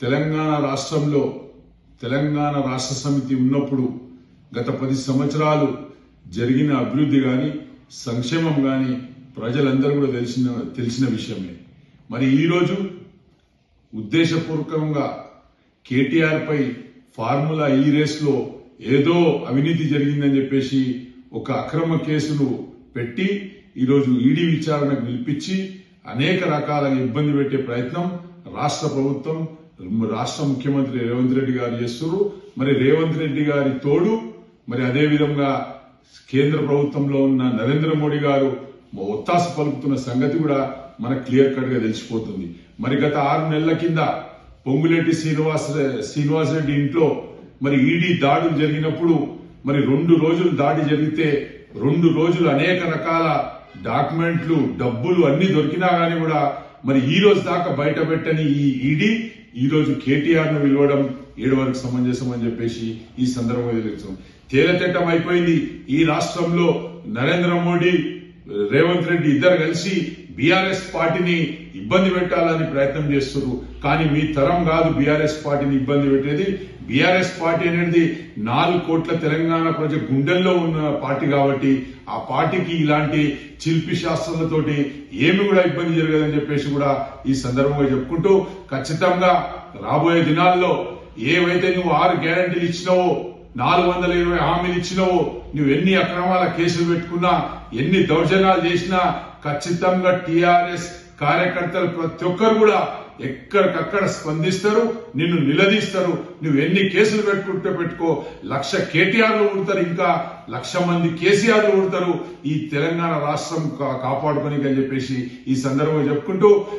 తెలంగాణ రాష్ట్రంలో తెలంగాణ రాష్ట్ర సమితి ఉన్నప్పుడు గత పది సంవత్సరాలు జరిగిన అభివృద్ధి కానీ సంక్షేమం కానీ ప్రజలందరూ కూడా తెలిసిన తెలిసిన విషయమే. మరి ఈరోజు ఉద్దేశపూర్వకంగా కేటీఆర్పై ఫార్ములా ఈ రేస్లో ఏదో అవినీతి జరిగిందని చెప్పేసి ఒక అక్రమ కేసును పెట్టి ఈరోజు ఈడీ విచారణకు పిలిపించి అనేక రకాల ఇబ్బంది పెట్టే ప్రయత్నం రాష్ట్ర ప్రభుత్వం రాష్ట్ర ముఖ్యమంత్రి రేవంత్ రెడ్డి గారు చేస్తున్నారు మరి రేవంత్ రెడ్డి గారి తోడు మరి అదే విధంగా కేంద్ర ప్రభుత్వంలో ఉన్న నరేంద్ర మోడీ గారు ఒత్తాస పలుకుతున్న సంగతి కూడా మనకు క్లియర్ కట్గా తెలిసిపోతుంది. మరి గత ఆరు నెలల కింద పొంగులేటి శ్రీనివాస్ శ్రీనివాస్ రెడ్డి ఇంట్లో మరి ఈడీ దాడులు జరిగినప్పుడు మరి రెండు రోజులు దాడి జరిగితే రెండు రోజులు అనేక రకాల డాక్యుమెంట్లు డబ్బులు అన్ని దొరికినా గానీ కూడా మరి ఈ రోజు దాకా బయట పెట్టని ఈ ఈడీ ఈ రోజు కేటీఆర్ను పిలవడం ఏడు వరకు సమంజసం అని చెప్పేసి ఈ సందర్భంగా తెలుసు తేలతెట్టం అయిపోయింది. ఈ రాష్ట్రంలో నరేంద్ర మోడీ రేవంత్ రెడ్డి ఇద్దరు కలిసి బీఆర్ఎస్ పార్టీని ఇబ్బంది పెట్టాలని ప్రయత్నం చేస్తున్నారు. కానీ మీ తరం కాదు బీఆర్ఎస్ పార్టీని ఇబ్బంది పెట్టేది. బీఆర్ఎస్ పార్టీ అనేది నాలుగు కోట్ల తెలంగాణ ప్రజ గుండెల్లో ఉన్న పార్టీ కాబట్టి ఆ పార్టీకి ఇలాంటి శిల్పి శాస్త్రాలతోటి ఏమి కూడా ఇబ్బంది జరగదని చెప్పేసి కూడా ఈ సందర్భంగా చెప్పుకుంటూ ఖచ్చితంగా రాబోయే దినాల్లో ఏవైతే నువ్వు ఆరు గ్యారంటీలు ఇచ్చినావో నాలుగు వందల ఇరవై హామీలు ఇచ్చినావు. నువ్వు ఎన్ని అక్రమాల కేసులు పెట్టుకున్నా ఎన్ని దౌర్జన్యాలు చేసినా ఖచ్చితంగా టీఆర్ఎస్ కార్యకర్తలు ప్రతి ఒక్కరు కూడా ఎక్కడికక్కడ స్పందిస్తారు నిన్ను నిలదీస్తారు. నువ్వు ఎన్ని కేసులు పెట్టుకుంటే పెట్టుకో లక్ష కేటీఆర్లు ఉడతారు ఇంకా లక్ష మంది కేసీఆర్లు ఉడతారు ఈ తెలంగాణ రాష్ట్రం కా- అని చెప్పేసి ఈ సందర్భంగా చెప్పుకుంటూ